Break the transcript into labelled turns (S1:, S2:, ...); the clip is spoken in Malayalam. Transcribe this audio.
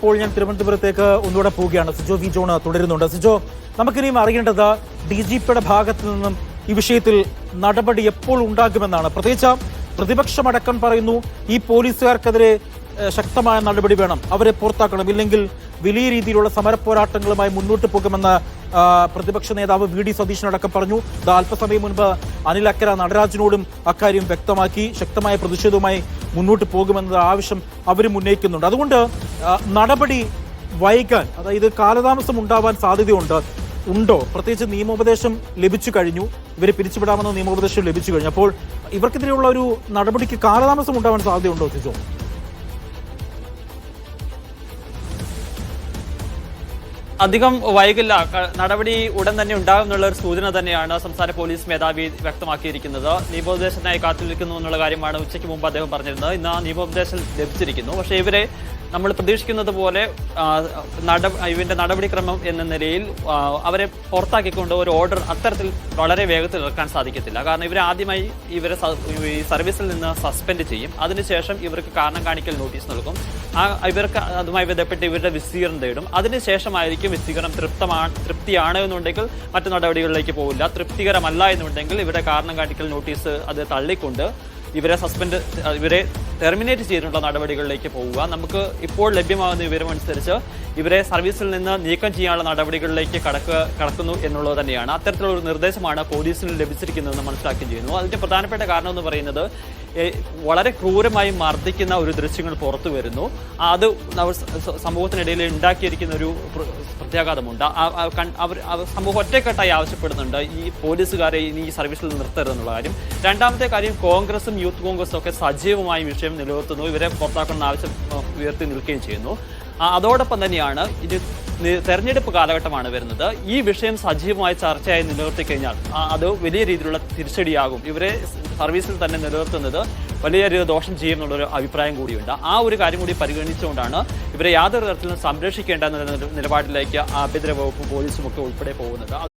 S1: ഇപ്പോൾ ഞാൻ തിരുവനന്തപുരത്തേക്ക് ഒന്നുകൂടെ പോവുകയാണ്. സിജോ വി ജോൺ തുടരുന്നുണ്ട്. സിജോ നമുക്കിനിയും അറിയേണ്ടത് ഡി ജി പിയുടെ ഭാഗത്തു നിന്നും ഈ വിഷയത്തിൽ നടപടി എപ്പോൾ ഉണ്ടാകുമെന്നാണ്. പ്രത്യേകിച്ച് പ്രതിപക്ഷമടക്കം പറയുന്നു ഈ പോലീസുകാർക്കെതിരെ ശക്തമായ നടപടി വേണം. അവരെ പുറത്താക്കണം. ഇല്ലെങ്കിൽ വലിയ രീതിയിലുള്ള സമര പോരാട്ടങ്ങളുമായി മുന്നോട്ട് പോകുമെന്ന് പ്രതിപക്ഷ നേതാവ് വി ഡി സതീശനടക്കം പറഞ്ഞു. അല്പസമയം മുൻപ് അനിൽ അക്കര നടരാജനോടും അക്കാര്യം വ്യക്തമാക്കി ശക്തമായ പ്രതിഷേധവുമായി മുന്നോട്ട് പോകുമെന്ന ആവശ്യം അവരും ഉന്നയിക്കുന്നുണ്ട്. അതുകൊണ്ട് നടപടി വൈകാൻ അതായത് കാലതാമസം ഉണ്ടാവാൻ സാധ്യതയുണ്ട് ഉണ്ടോ? പ്രത്യേകിച്ച് നിയമോപദേശം ലഭിച്ചു കഴിഞ്ഞു. ഇവരെ പിരിച്ചുവിടാമെന്ന നിയമോപദേശം ലഭിച്ചു കഴിഞ്ഞു. അപ്പോൾ ഇവർക്കെതിരെയുള്ള ഒരു നടപടിക്ക് കാലതാമസം ഉണ്ടാവാൻ സാധ്യതയുണ്ടോ സിജോ?
S2: അധികം വൈകില്ല. നടപടി ഉടൻ തന്നെ ഉണ്ടാകും എന്നുള്ള ഒരു സൂചന തന്നെയാണ് സംസ്ഥാന പോലീസ് മേധാവി വ്യക്തമാക്കിയിരിക്കുന്നത്. നിയമോപദേശത്തിനായി കാത്തിരിക്കുന്നു എന്നുള്ള കാര്യമാണ് ഉച്ചയ്ക്ക് മുമ്പ് അദ്ദേഹം പറഞ്ഞിരുന്നത്. ഇന്ന് നിയമോപദേശം ലഭിച്ചിരിക്കുന്നു. പക്ഷേ ഇവരെ നമ്മൾ പ്രതീക്ഷിക്കുന്നത് പോലെ ഇവന്റെ നടപടിക്രമം എന്ന നിലയിൽ അവരെ പുറത്താക്കിക്കൊണ്ട് ഒരു ഓർഡർ അത്തരത്തിൽ വളരെ വേഗത്തിൽ ഇറക്കാൻ സാധിക്കത്തില്ല. കാരണം ഇവർ ആദ്യമായി ഇവരെ ഈ സർവീസിൽ നിന്ന് സസ്പെൻഡ് ചെയ്യും. അതിനുശേഷം ഇവർക്ക് കാരണം കാണിക്കൽ നോട്ടീസ് നൽകും. ആ ഇവർക്ക് അതുമായി ബന്ധപ്പെട്ട് ഇവരുടെ വിസ്തീർണം തേടും. അതിനുശേഷമായിരിക്കും വിസ്തീർണം തൃപ്തമാണ് തൃപ്തിയാണ് എന്നുണ്ടെങ്കിൽ മറ്റു നടപടികളിലേക്ക് പോകില്ല തൃപ്തികരമല്ല എന്നുണ്ടെങ്കിൽ ഇവരുടെ കാരണം കാണിക്കൽ നോട്ടീസ് അത് തള്ളിക്കൊണ്ട് ഇവരെ സസ്പെൻഡ് ഇവരെ ടെർമിനേറ്റ് ചെയ്തിട്ടുള്ള നടപടികളിലേക്ക് പോവുക. നമുക്ക് ഇപ്പോൾ ലഭ്യമാകുന്ന വിവരമനുസരിച്ച് ഇവരെ സർവീസിൽ നിന്ന് നീക്കം ചെയ്യാനുള്ള നടപടികളിലേക്ക് കടക്കുക കടക്കുന്നു എന്നുള്ളത് തന്നെയാണ്. അത്തരത്തിലുള്ള ഒരു നിർദ്ദേശമാണ് പോലീസിന് ലഭിച്ചിരിക്കുന്നതെന്ന് മനസ്സിലാക്കുകയും ചെയ്യുന്നു. അതിന്റെ പ്രധാനപ്പെട്ട കാരണം എന്ന് പറയുന്നത് വളരെ ക്രൂരമായി മർദ്ദിക്കുന്ന ഒരു ദൃശ്യങ്ങൾ പുറത്തു വരുന്നു. അത് സമൂഹത്തിനിടയിൽ ഉണ്ടാക്കിയിരിക്കുന്ന ഒരു പ്രത്യാഘാതമുണ്ട്. അവർ സമൂഹം ഒറ്റക്കെട്ടായി ആവശ്യപ്പെടുന്നുണ്ട്. ഈ പോലീസുകാരെ ഇനി ഈ സർവീസിൽ നിർത്തരുതെന്നുള്ള കാര്യം. രണ്ടാമത്തെ കാര്യം കോൺഗ്രസും യൂത്ത് കോൺഗ്രസും ഒക്കെ സജീവമായി വിഷയം നിലനിർത്തുന്നു. ഇവരെ പുറത്താക്കണമെന്ന് ആവശ്യം ഉയർത്തി നിൽക്കുകയും ചെയ്യുന്നു. അതോടൊപ്പം തന്നെയാണ് ഇത് തെരഞ്ഞെടുപ്പ് കാലഘട്ടമാണ് വരുന്നത്. ഈ വിഷയം സജീവമായി ചർച്ചയായി നിലനിർത്തി കഴിഞ്ഞാൽ അത് വലിയ രീതിയിലുള്ള തിരിച്ചടിയാകും. ഇവരെ സർവീസിൽ തന്നെ നിലനിർത്തുന്നത് വലിയ രീതിയിൽ ദോഷം ചെയ്യുമെന്നുള്ളൊരു അഭിപ്രായം കൂടിയുണ്ട്. ആ ഒരു കാര്യം കൂടി പരിഗണിച്ചുകൊണ്ടാണ് ഇവരെ യാതൊരു തരത്തിലും സംരക്ഷിക്കേണ്ട നിലപാടിലേക്ക് ആഭ്യന്തര വകുപ്പും പോലീസും ഒക്കെ ഉൾപ്പെടെ പോകുന്നത്.